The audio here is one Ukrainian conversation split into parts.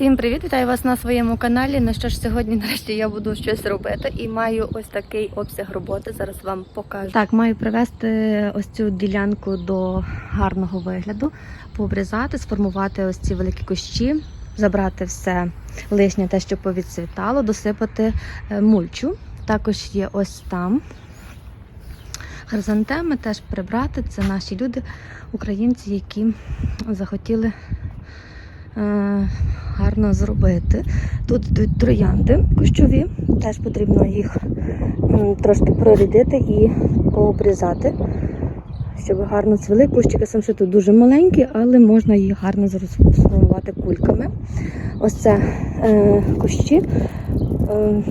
Всім привіт! Вітаю вас на своєму каналі. Ну що ж, сьогодні нарешті я буду щось робити і маю ось такий обсяг роботи. Зараз вам покажу. Так, маю привести ось цю ділянку до гарного вигляду, пообрізати, сформувати ось ці великі кущі, забрати все лишнє, те, що повідцвітало, досипати е, мульчу. Також є ось там. Хризантеми теж прибрати. Це наші люди, українці, які захотіли гарно зробити. Тут йдуть троянди кущові, теж потрібно їх трошки прорядити і пообрізати, щоб гарно цвіли. Кущики самшиту дуже маленькі, але можна їх гарно сформувати кульками. Ось це е, кущі. Е,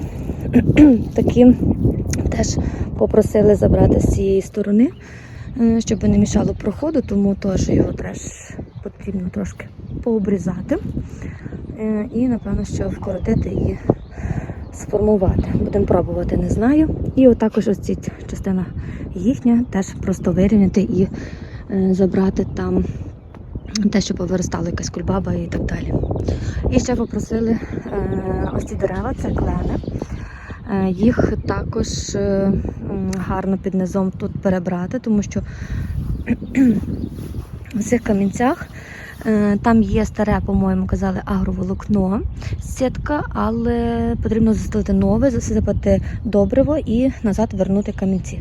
такі теж попросили забрати з цієї сторони, е, щоб не мішало проходу, тому теж його теж потрібно трошки пообрізати. Е, І, напевно, що вкоротити і сформувати. Будемо пробувати, не знаю. І отакож ось ця частина їхня теж просто вирівняти і е, забрати там те, що повиростало, якась кульбаба і так далі. І ще попросили е, ось ці дерева, це клени. Їх також гарно під низом тут перебрати, тому що в цих камінцях там є старе, по-моєму, казали, агроволокно, сітка, але потрібно застелити нове, засипати добриво і назад вернути камінці.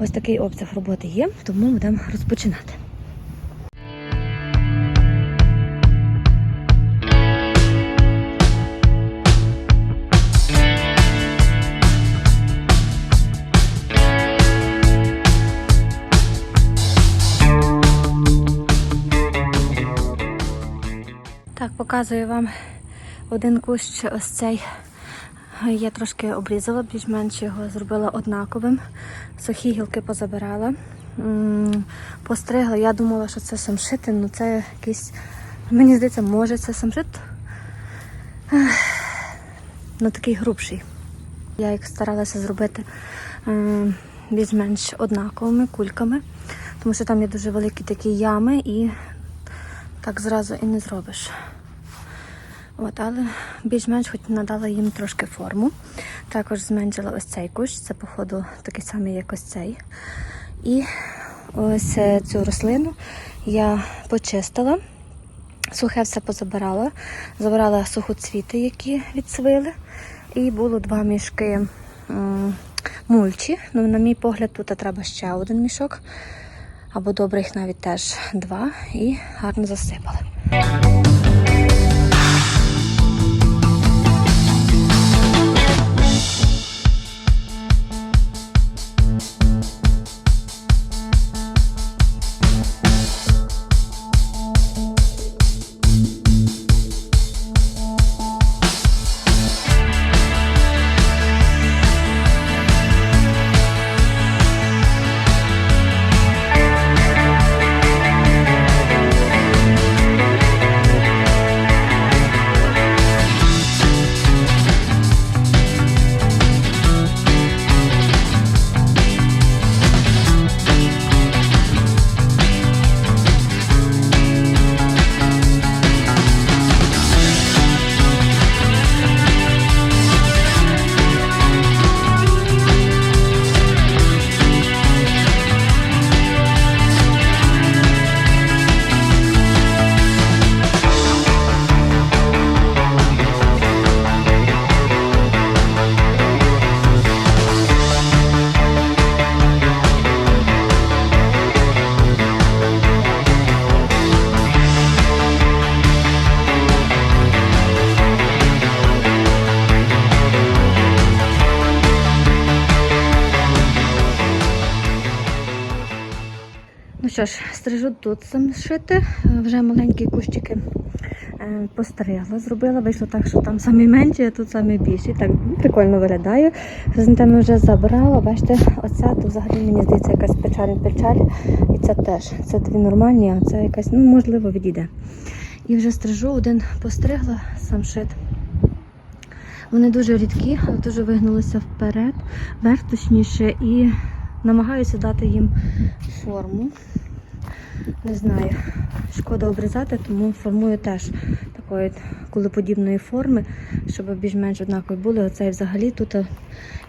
Ось такий обсяг роботи є, тому будемо розпочинати. Показую вам один кущ ось цей. Я трошки обрізала, більш-менш його зробила однаковим. Сухі гілки позабирала, постригла. Я думала, що це самшит, але це якийсь. Мені здається, може це самшит. Ну такий грубший. Я їх старалася зробити більш-менш однаковими кульками, тому що там є дуже великі такі ями і так зразу і не зробиш. От, але більш-менш хоч надала їм трошки форму. Також зменшила ось цей кущ, це, походу, такий самий, як ось цей. І ось е, цю рослину я почистила, сухе все позабирала, забирала сухоцвіти, які відсвили. І було два мішки мульчі. Ну, на мій погляд, тут треба ще один мішок. Або добре їх навіть теж два і гарно засипали. Що ж, стрижу тут самшити. Вже маленькі кущики е, постригла, зробила. Вийшло так, що там самі менші, а тут самі більші. Так прикольно виглядає. Хризантеми вже забрала. Бачите, оця тут взагалі мені здається якась печаль-печаль. І це теж. Це дві нормальні, а це якась, ну, можливо, відійде. І вже стрижу, один постригла самшит. Вони дуже рідкі, дуже вигнулися вперед, вверх точніше, і намагаюся дати їм форму. Не знаю. Шкода обрізати, тому формую теж такої кулеподібної форми, щоб більш-менш однакові були. Оцей взагалі тут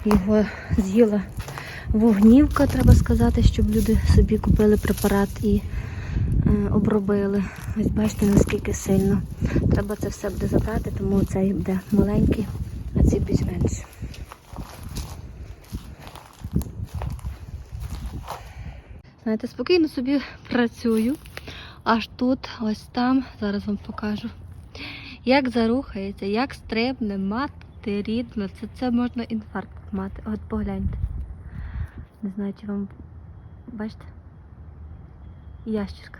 його з'їла вогнівка, треба сказати, щоб люди собі купили препарат і е, обробили. Ось бачите, наскільки сильно. Треба це все буде забрати, тому цей буде маленький, а ці більш-менш. Знаєте, спокійно собі працюю. Аж тут, ось там, зараз вам покажу. Як зарухається, як стрибне, мати рідно, це, це можна інфаркт мати. От погляньте. Не знаю, чи вам бачите? Ящірка.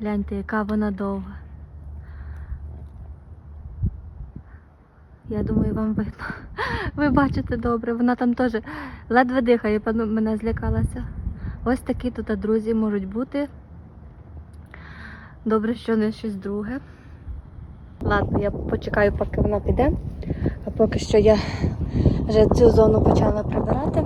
Гляньте, яка вона довга. Я думаю, вам видно. Ви бачите добре, вона там теж ледве дихає, мене злякалася. Ось такі тут друзі можуть бути. Добре, що не щось друге. Ладно, я почекаю, поки вона піде. А поки що я вже цю зону почала прибирати.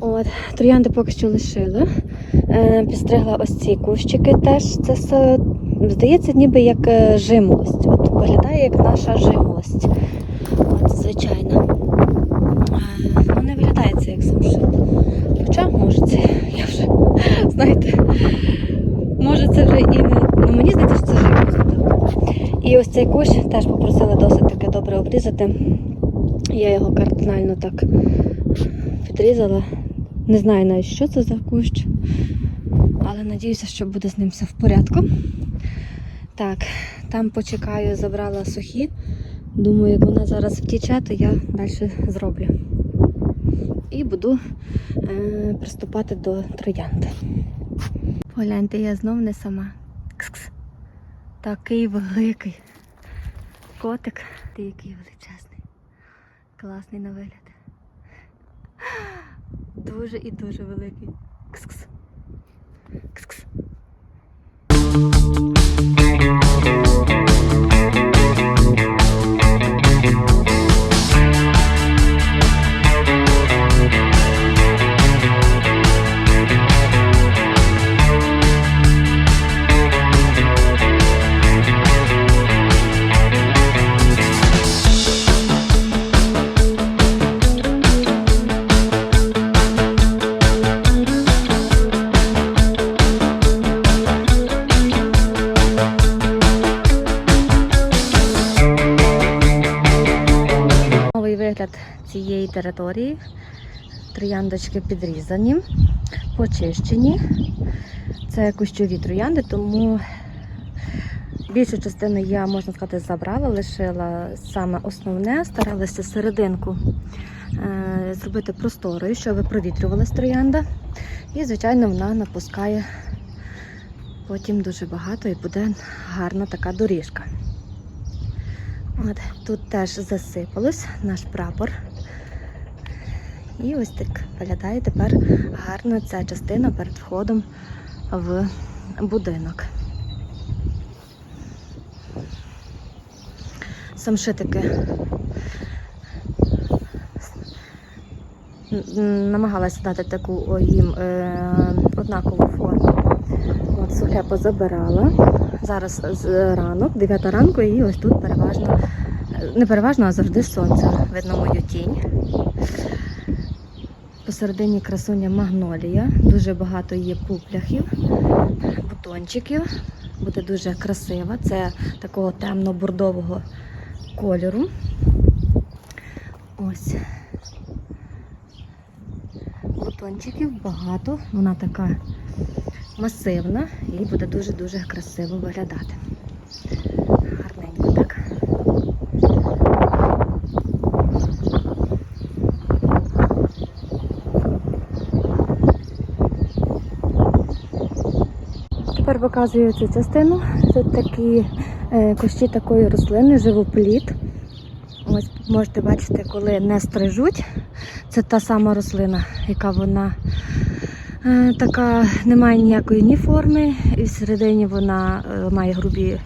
От, троянди поки що лишила. Е, підстригла ось ці кущики теж. Це здається, ніби як е, жимолость. От виглядає як наша жимолость. От, звичайно. Е, ну, не виглядає це як самшит. Хоча, може, це я вже, знаєте, може це вже і не. Ну, мені здається, що це жимолость. Ось цей кущ теж попросили досить таки добре обрізати. Я його кардинально так підрізала. Не знаю навіть, що це за кущ, але надіюся, що буде з ним все в порядку. Так, там почекаю, забрала сухі. Думаю, як вона зараз втіче, то я далі зроблю. І буду е, приступати до троянди. Погляньте, я знов не сама. Кс-кс. Такий великий котик. Ти який величезний. Класний на вигляд. Дуже і дуже великий. Кс-кс. Кс-кс. Цієї території. Трояндочки підрізані, почищені. Це кущові троянди, тому більшу частину я, можна сказати, забрала, лишила саме основне, старалася серединку е, зробити просторою, щоб провітрювалась троянда. І, звичайно, вона напускає потім дуже багато і буде гарна така доріжка. От, тут теж засипалось наш прапор. І ось так виглядає тепер гарно ця частина перед входом в будинок. Самшитики намагалася дати таку їм е, однакову форму. От сухе позабирала. Зараз з ранок, 9 ранку, і ось тут переважно, не переважно, а завжди сонце. Видно мою тінь. Посередині красуня магнолія. Дуже багато є пупляхів, бутончиків. Буде дуже красива. Це такого темно-бордового кольору. Ось. Бутончиків багато. Вона така масивна і буде дуже-дуже красиво виглядати. Гарненько так. Тепер показую цю частину. Тут такі е, кущі такої рослини, живопліт. Ось можете бачити, коли не стрижуть. Це та сама рослина, яка вона е, така не має ніякої ні форми, і всередині вона е, має грубі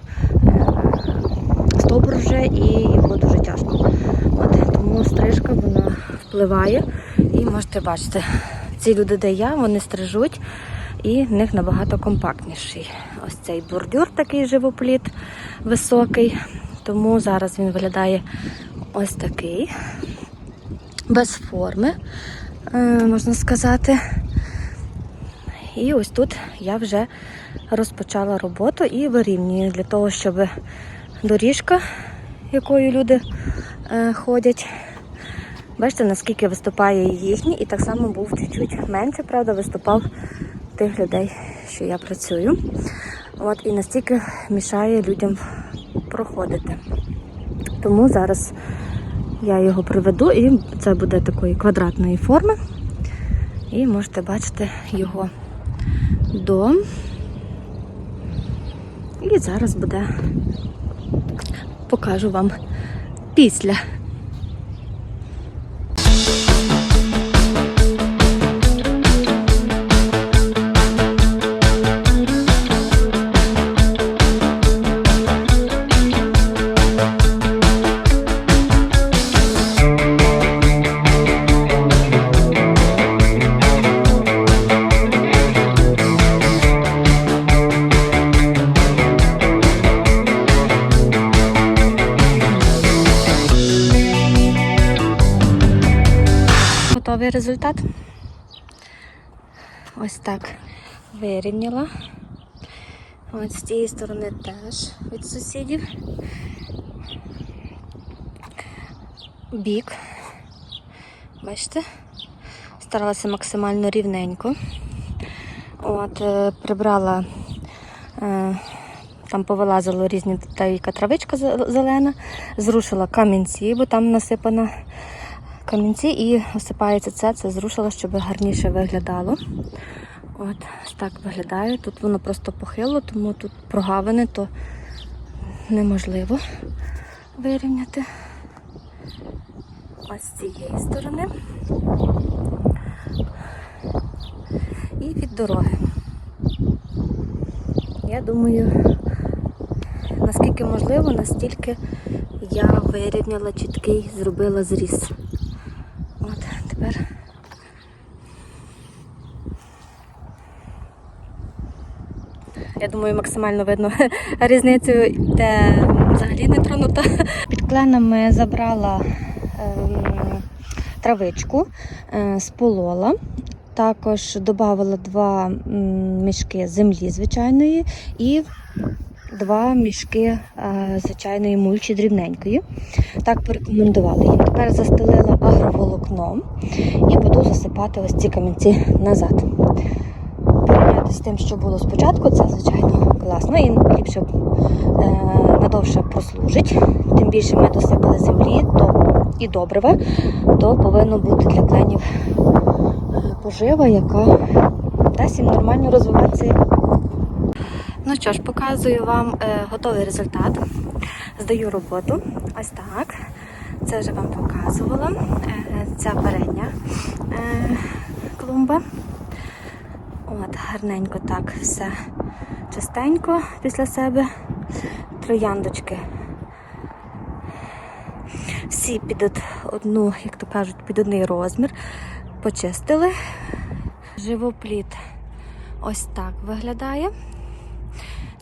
стовбур вже і його дуже тяжко. От, тому стрижка вона впливає. І можете бачити, ці люди, де я, вони стрижуть. І в них набагато компактніший. Ось цей бордюр такий живопліт високий. Тому зараз він виглядає ось такий, без форми, е, можна сказати. І ось тут я вже розпочала роботу і вирівнюю для того, щоб доріжка, якою люди е, ходять, бачите, наскільки виступає їхній, і так само був чуть-чуть менше, правда, виступав тих людей, що я працюю. От, і настільки мішає людям проходити. Тому зараз я його приведу, і це буде такої квадратної форми. І можете бачити його дом. І зараз буде покажу вам після. Готовий результат. Ось так вирівняла. Ось з цієї сторони теж від сусідів. Бік. Бачите? Старалася максимально рівненько. От, е, прибрала, е, там повилазило різні та яка травичка зелена, зрушила камінці, бо там насипана камінці і осипається це, це зрушила, щоб гарніше виглядало. От так виглядає. Тут воно просто похило, тому тут прогавини, то неможливо вирівняти. Ось з цієї сторони. І від дороги. Я думаю, наскільки можливо, настільки я вирівняла чіткий, зробила зріз. От, тепер. Я думаю, максимально видно різницю, де взагалі не тронута. Під кленами забрала ем, травичку, е, сполола. Також додала два мішки землі звичайної і два мішки е, звичайної мульчі дрібненької. Так порекомендували їм. Тепер застелила агроволокном і буду засипати ось ці камінці назад. З тим, що було спочатку, це звичайно класно і ліпше е, надовше прослужить. Тим більше ми досипали землі то і добрива, то повинно бути для кленів е, пожива, яка дасть їм нормально розвиватися. Ну що ж, показую вам е, готовий результат. Здаю роботу. Ось так. Це вже вам показувала. Е, ця передня е, клумба. От, гарненько так все чистенько після себе. Трояндочки. Всі під одну, як то кажуть, під одний розмір. Почистили. Живопліт ось так виглядає.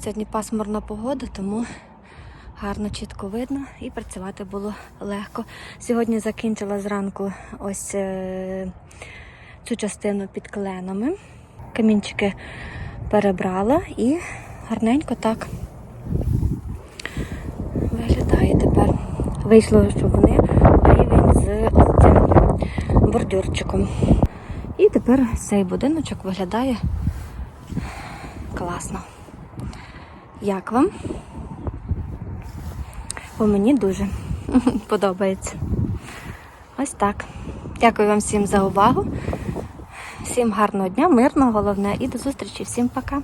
Сьогодні пасмурна погода, тому гарно чітко видно і працювати було легко. Сьогодні закінчила зранку ось е, цю частину під кленами. Камінчики перебрала і гарненько так виглядає тепер. Вийшло, що вони рівень з цим бордюрчиком. І тепер цей будиночок виглядає класно. Як вам? Бо мені дуже подобається. Ось так. Дякую вам всім за увагу. Всім гарного дня, мирного, головне, і до зустрічі. Всім пока.